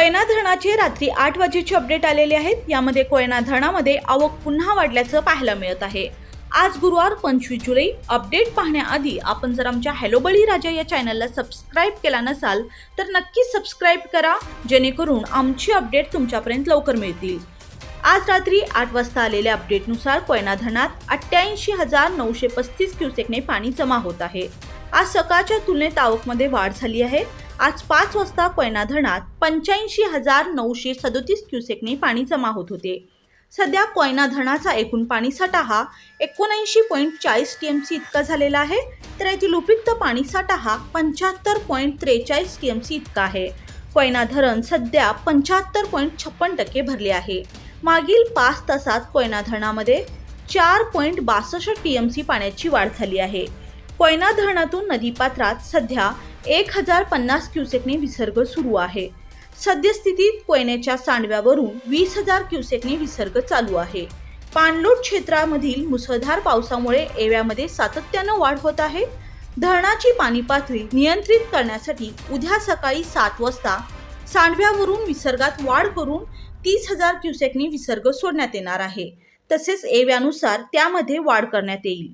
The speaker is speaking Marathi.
कोयना धरणाचे रात्री आठ वाजेचे अपडेट आलेले आहेत. यामध्ये कोयना धरणामध्ये आवक पुन्हा वाढल्याचं पाहायला मिळत आहे. आज गुरुवार पंचवीस जुलै. अपडेट पाहण्याआधी आपण जर आमच्या हॅलो बळी राजा या चॅनलला सबस्क्राईब केला नसाल तर नक्कीच सबस्क्राईब करा जेणेकरून आमची अपडेट तुमच्यापर्यंत लवकर मिळतील. आज रात्री आठ वाजता आलेल्या अपडेटनुसार कोयना धरणात अठ्ठ्याऐंशी हजार नऊशे पस्तीस क्युसेकने पाणी जमा होत आहे. आज सकाळच्या तुलनेत आवकमध्ये वाढ झाली आहे. आज पाच वाजता कोयना धरणात पंच्याऐंशी हजार नऊशे सदोतीस क्युसेकने पाणी जमा होत होते. सध्या कोयना धरणाचा एकूण पाणीसाठा हा एकोणऐंशी पॉईंट चाळीस टी एम सी इतका झालेला आहे तर येथील उपयुक्त पाणीसाठा हा पंच्याहत्तर पॉईंट त्रेचाळीस टी एम सी इतका आहे. कोयना धरण सध्या पंच्याहत्तर पॉईंट छप्पन टक्के भरले आहे. मागील पाच तासात कोयना धरणामध्ये चार पॉईंट बासष्ट टी एम सी पाण्याची वाढ झाली आहे. कोयना धरणातून नदीपात्रात सध्या एक हजार पन्नास क्युसेकने विसर्ग सुरू आहे. सद्यस्थितीत कोयनेच्या सांडव्यावरून वीस हजार क्युसेकने विसर्ग चालू आहे. पाणलोट क्षेत्रामधील मुसळधार पावसामुळे एव्यामध्ये सातत्यानं वाढ होत आहे. धरणाची पाणी पातळी नियंत्रित करण्यासाठी उद्या सकाळी सात वाजता सांडव्यावरून विसर्गात वाढ करून तीस हजार क्युसेकनी विसर्ग सोडण्यात येणार आहे. तसेच एव्यानुसार त्यामध्ये वाढ करण्यात येईल.